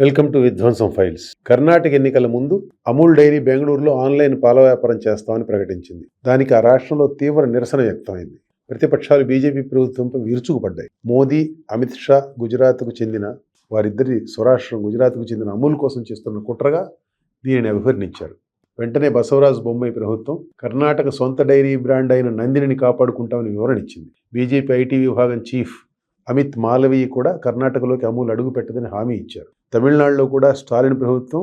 Welcome to Vidhvamsam files. Karnataka ఎన్నికల ముందు Amul dairy బెంగళూరులో ఆన్లైన్ పాల వ్యాపారం చేస్తామని ప్రకటించింది. దానికి ఆ రాష్ట్రంలో తీవ్ర నిరసన వ్యక్తమైంది. ప్రతిపక్షాలు బీజేపీ ప్రభుత్వంపై విరుచుకుపడ్డాయి. మోదీ అమిత్ షా గుజరాత్కు చెందిన వారిద్దరి స్వరాష్ట్రం గుజరాత్కు చెందిన అమూల్ కోసం చేస్తున్న కుట్రగా దీనిని అభివర్ణించారు. వెంటనే బసవరాజ్ బొమ్మాయి ప్రభుత్వం కర్ణాటక సొంత డైరీ బ్రాండ్ అయిన నందినిని కాపాడుకుంటామని వివరణ ఇచ్చింది బీజేపీ ఐటీ విభాగం చీఫ్ అమిత్ మాలవీ కూడా కర్ణాటకలోకి అమూల్ అడుగు పెట్టదని హామీ ఇచ్చారు. తమిళనాడులో కూడా స్టాలిన్ ప్రభుత్వం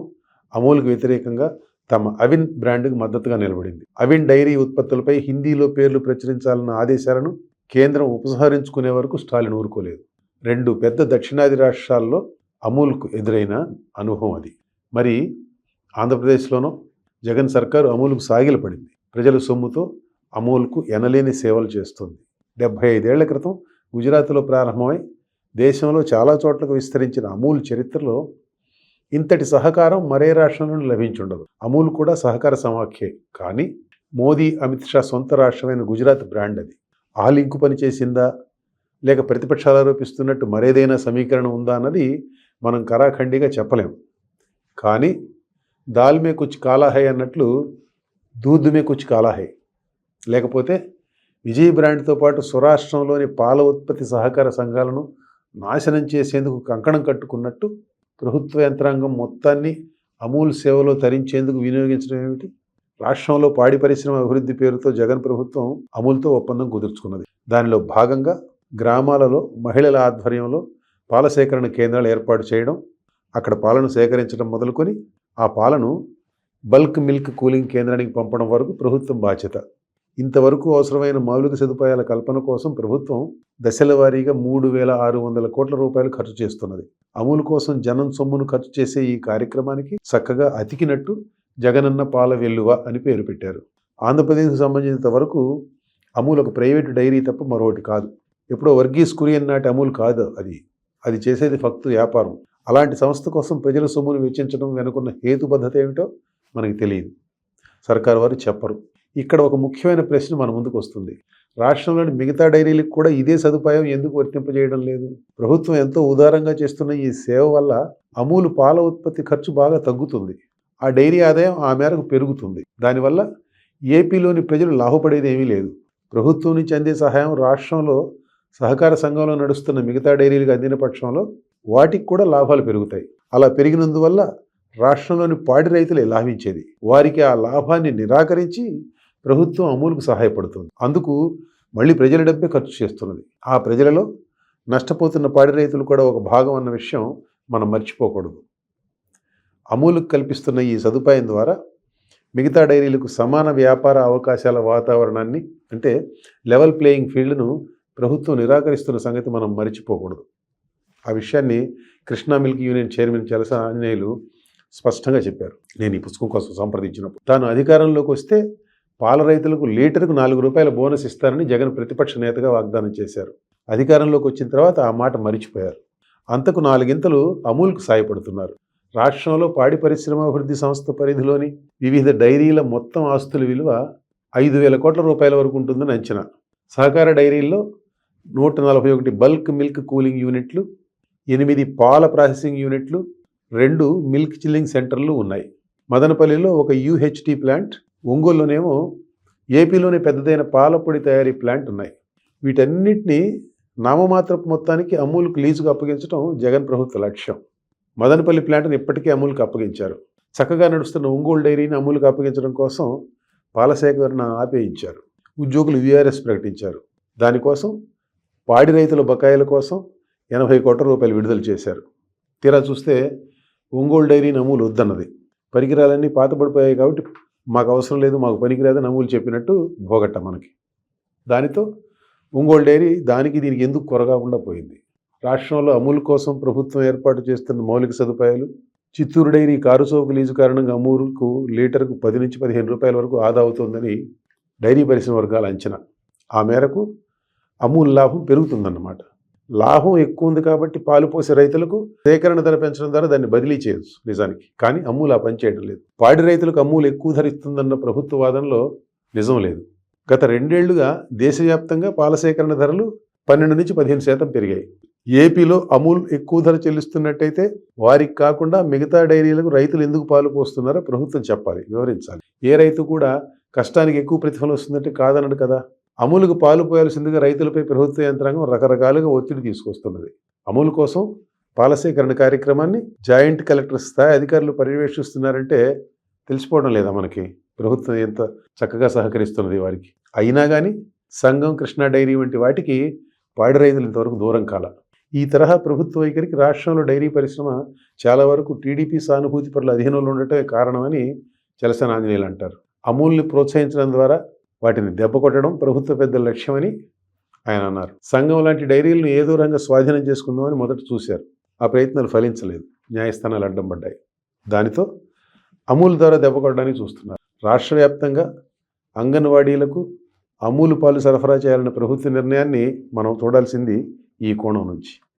అమూల్కు వ్యతిరేకంగా తమ అవిన్ బ్రాండ్కు మద్దతుగా నిలబడింది. అవిన్ డైరీ ఉత్పత్తులపై హిందీలో పేర్లు ప్రచురించాలన్న ఆదేశాలను కేంద్రం ఉపసంహరించుకునే వరకు స్టాలిన్ ఊరుకోలేదు. రెండు పెద్ద దక్షిణాది రాష్ట్రాల్లో అమూల్కు ఎదురైన అనుభవం అది. మరి ఆంధ్రప్రదేశ్లోనూ జగన్ సర్కారు అమూల్కు సాగిలపడింది ప్రజల సొమ్ముతో అమూల్కు ఎనలేని సేవలు చేస్తుంది. డెబ్భై ఐదేళ్ళ క్రితం గుజరాత్లో ప్రారంభమై దేశంలో చాలా చోట్లకు విస్తరించిన అమూల్ చరిత్రలో ఇంతటి సహకారం మరే రాష్ట్రంలోనూ లభించుండదు. అమూల్ కూడా సహకార సమాఖ్యే. కానీ మోదీ అమిత్ షా సొంత రాష్ట్రమైన గుజరాత్ బ్రాండ్ అది. ఆ లింకు పనిచేసిందా? లేక ప్రతిపక్షాలు ఆరోపిస్తున్నట్టు మరేదైనా సమీకరణ ఉందా అన్నది మనం కరాఖండిగా చెప్పలేం. కానీ దాల్మే కుచ్ కాలాహై అన్నట్లు దూద్మే కుచ్ కాలాహై లేకపోతే విజయ్ బ్రాండ్తో పాటు స్వరాష్ట్రంలోని పాల ఉత్పత్తి సహకార సంఘాలను నాశనం చేసేందుకు కంకణం కట్టుకున్నట్టు ప్రభుత్వ యంత్రాంగం మొత్తాన్ని అమూల్ సేవలో తరించేందుకు వినియోగించడం ఏమిటి? రాష్ట్రంలో పాడి పరిశ్రమ అభివృద్ధి పేరుతో జగన్ ప్రభుత్వం అమూల్తో ఒప్పందం కుదుర్చుకున్నది. దానిలో భాగంగా గ్రామాలలో మహిళల ఆధ్వర్యంలో పాల సేకరణ కేంద్రాలు ఏర్పాటు చేయడం అక్కడ పాలను సేకరించడం మొదలుకొని ఆ పాలను బల్క్ మిల్క్ కూలింగ్ కేంద్రానికి పంపడం వరకు ప్రభుత్వం బాధ్యత. ఇంతవరకు అవసరమైన మౌలిక సదుపాయాల కల్పన కోసం ప్రభుత్వం దశల వారీగా మూడు వేల ఆరు వందల కోట్ల రూపాయలు ఖర్చు చేస్తున్నది. అమూల్ కోసం జనం సొమ్మును ఖర్చు చేసే ఈ కార్యక్రమానికి చక్కగా అతికినట్టు జగనన్న పాల వెల్లువ అని పేరు పెట్టారు. ఆంధ్రప్రదేశ్కు సంబంధించినంత వరకు అమూల్ ఒక ప్రైవేటు డైరీ తప్ప మరొకటి కాదు. ఎప్పుడో వర్గీస్ కురియన్ నాటి అమూల్ కాదు అది. అది చేసేది ఫక్తు వ్యాపారం. అలాంటి సంస్థ కోసం ప్రజల సొమ్మును వెచ్చించడం వెనుకున్న హేతుబద్ధత ఏమిటో మనకి తెలియదు. సర్కారు వారు చెప్పరు. ఇక్కడ ఒక ముఖ్యమైన ప్రశ్న మన ముందుకు వస్తుంది. రాష్ట్రంలోని మిగతా డైరీలకు కూడా ఇదే సదుపాయం ఎందుకు వర్తింపజేయడం లేదు? ప్రభుత్వం ఎంతో ఉదారంగా చేస్తున్న ఈ సేవ వల్ల అమూలు పాల ఉత్పత్తి ఖర్చు బాగా తగ్గుతుంది. ఆ డైరీ ఆదాయం ఆ మేరకు పెరుగుతుంది. దానివల్ల ఏపీలోని ప్రజలు లాభపడేది ఏమీ లేదు. ప్రభుత్వం నుంచి అందే సహాయం రాష్ట్రంలో సహకార సంఘంలో నడుస్తున్న మిగతా డైరీలకు అందిన పక్షంలో వాటికి కూడా లాభాలు పెరుగుతాయి. అలా పెరిగినందువల్ల రాష్ట్రంలోని పాడి రైతులే లాభించేది. వారికి ఆ లాభాన్ని నిరాకరించి ప్రభుత్వం అమూల్కు సహాయపడుతుంది. అందుకు మళ్ళీ ప్రజల డబ్బే ఖర్చు చేస్తున్నది. ఆ ప్రజలలో నష్టపోతున్న పాడి రైతులు కూడా ఒక భాగం అన్న విషయం మనం మర్చిపోకూడదు. అమూలుకు కల్పిస్తున్న ఈ సదుపాయం ద్వారా మిగతా డైరీలకు సమాన వ్యాపార అవకాశాల వాతావరణాన్ని అంటే లెవెల్ ప్లేయింగ్ ఫీల్డ్ను ప్రభుత్వం నిరాకరిస్తున్న సంగతి మనం మర్చిపోకూడదు. ఆ విషయాన్ని Krishna milk union chairman Chalasa Anjaneyulu స్పష్టంగా చెప్పారు. నేను ఈ పుస్తకం కోసం సంప్రదించినప్పుడు. తాను అధికారంలోకి వస్తే పాల రైతులకు లీటర్కు నాలుగు రూపాయల బోనస్ ఇస్తారని జగన్ ప్రతిపక్ష నేతగా వాగ్దానం చేశారు. అధికారంలోకి వచ్చిన తర్వాత ఆ మాట మరిచిపోయారు. అంతకు నాలుగింతలు అమూల్కు సాయపడుతున్నారు. రాష్ట్రంలో పాడి పరిశ్రమ అభివృద్ధి సంస్థ పరిధిలోని వివిధ డైరీల మొత్తం ఆస్తుల విలువ ఐదు వేల కోట్ల రూపాయల వరకు ఉంటుందని అంచనా. సహకార డైరీల్లో నూట నలభై ఒకటి బల్క్ మిల్క్ కూలింగ్ యూనిట్లు ఎనిమిది పాల ప్రాసెసింగ్ యూనిట్లు రెండు మిల్క్ చిల్లింగ్ సెంటర్లు ఉన్నాయి. మదనపల్లిలో ఒక యూహెచ్టీ ప్లాంట్ ఒంగోలులోనేమో ఏపీలోని పెద్దదైన పాలపొడి తయారీ ప్లాంట్ ఉన్నాయి. వీటన్నిటినీ నామమాత్రపు మొత్తానికి అమూల్కు లీజుకు అప్పగించడం జగన్ ప్రభుత్వ లక్ష్యం. మదనపల్లి ప్లాంట్ని ఇప్పటికే అమూల్కి అప్పగించారు. చక్కగా నడుస్తున్న ఒంగోలు డైరీని అమూల్కి అప్పగించడం కోసం పాల సేకరణ ఆపేయించారు. ఉద్యోగులు వీఆర్ఎస్ ప్రకటించారు. దానికోసం పాడి రైతుల బకాయిల కోసం ఎనభై కోట్ల రూపాయలు విడుదల చేశారు. తీరా చూస్తే ఒంగోలు డైరీని అమూలు వద్దన్నది. పరికరాలన్నీ పాతపడిపోయాయి కాబట్టి మాకు అవసరం లేదు మాకు పనికిరాదని అమూలు చెప్పినట్టు భోగట్ట మనకి. దానితో ఒంగోలు డైరీ దానికి దీనికి ఎందుకు కొరగాకుండా పోయింది రాష్ట్రంలో అమూల్ కోసం ప్రభుత్వం ఏర్పాటు చేస్తున్న మౌలిక సదుపాయాలు చిత్తూరు డైరీ కారు సోకు లీజు కారణంగా అమూల్కు లీటర్కు పది నుంచి పదిహేను రూపాయల వరకు ఆదా అవుతోందని డైరీ పరిశ్రమ వర్గాల అంచనా. ఆ మేరకు అమూల్ లాభం పెరుగుతుందన్నమాట. లాభం ఎక్కువ ఉంది కాబట్టి పాలు పోసే రైతులకు సేకరణ ధర పెంచడం ద్వారా దాన్ని బదిలీ చేయొచ్చు నిజానికి. కానీ అమూల్ ఆ పని చేయడం లేదు. పాడి రైతులకు అమ్ములు ఎక్కువ ధర ఇస్తుందన్న ప్రభుత్వ వాదనలో నిజం లేదు. గత రెండేళ్ళుగా దేశవ్యాప్తంగా పాల సేకరణ ధరలు పన్నెండు నుంచి పదిహేను శాతం పెరిగాయి. ఏపీలో అమూల్ ఎక్కువ ధర చెల్లిస్తున్నట్టయితే వారికి కాకుండా మిగతా డైరీలకు రైతులు ఎందుకు పాలు పోస్తున్నారో ప్రభుత్వం చెప్పాలి వివరించాలి. ఏ రైతు కూడా కష్టానికి ఎక్కువ ప్రతిఫలం వస్తుందంటే కాదనడు కదా. అమూలుకు పాలు పోయాల్సిందిగా రైతులపై ప్రభుత్వ యంత్రాంగం రకరకాలుగా ఒత్తిడి తీసుకొస్తున్నది. అమూల్ కోసం పాలసేకరణ కార్యక్రమాన్ని జాయింట్ కలెక్టర్ స్థాయి అధికారులు పర్యవేక్షిస్తున్నారంటే తెలిసిపోవడం లేదా మనకి? ప్రభుత్వం ఎంత చక్కగా సహకరిస్తున్నది వారికి. అయినా కానీ సంఘం కృష్ణా డైరీ వంటి వాటికి పాడి రైతులు ఇంతవరకు దూరం కాల. ఈ తరహా ప్రభుత్వ వైఖరికి రాష్ట్రంలో డైరీ పరిశ్రమ చాలా వరకు టీడీపీ సానుభూతి పట్ల అధీనంలో ఉండటమే కారణమని చలసన ఆంజనేయులు అంటారు. అమూల్ని ప్రోత్సహించడం ద్వారా వాటిని దెబ్బ కొట్టడం ప్రభుత్వ పెద్దల లక్ష్యమని ఆయన అన్నారు. సంఘం లాంటి డైరీలను ఏదో దూరంగా స్వాధీనం చేసుకుందామని మొదట చూశారు. ఆ ప్రయత్నాలు ఫలించలేదు. న్యాయస్థానాలు అడ్డం పడ్డాయి దానితో అమూల్ ద్వారా దెబ్బ కొట్టడానికి చూస్తున్నారు. రాష్ట్ర వ్యాప్తంగా అంగన్వాడీలకు అమూలు పాలు సరఫరా చేయాలన్న ప్రభుత్వ నిర్ణయాన్ని మనం చూడాల్సింది ఈ కోణం నుంచి.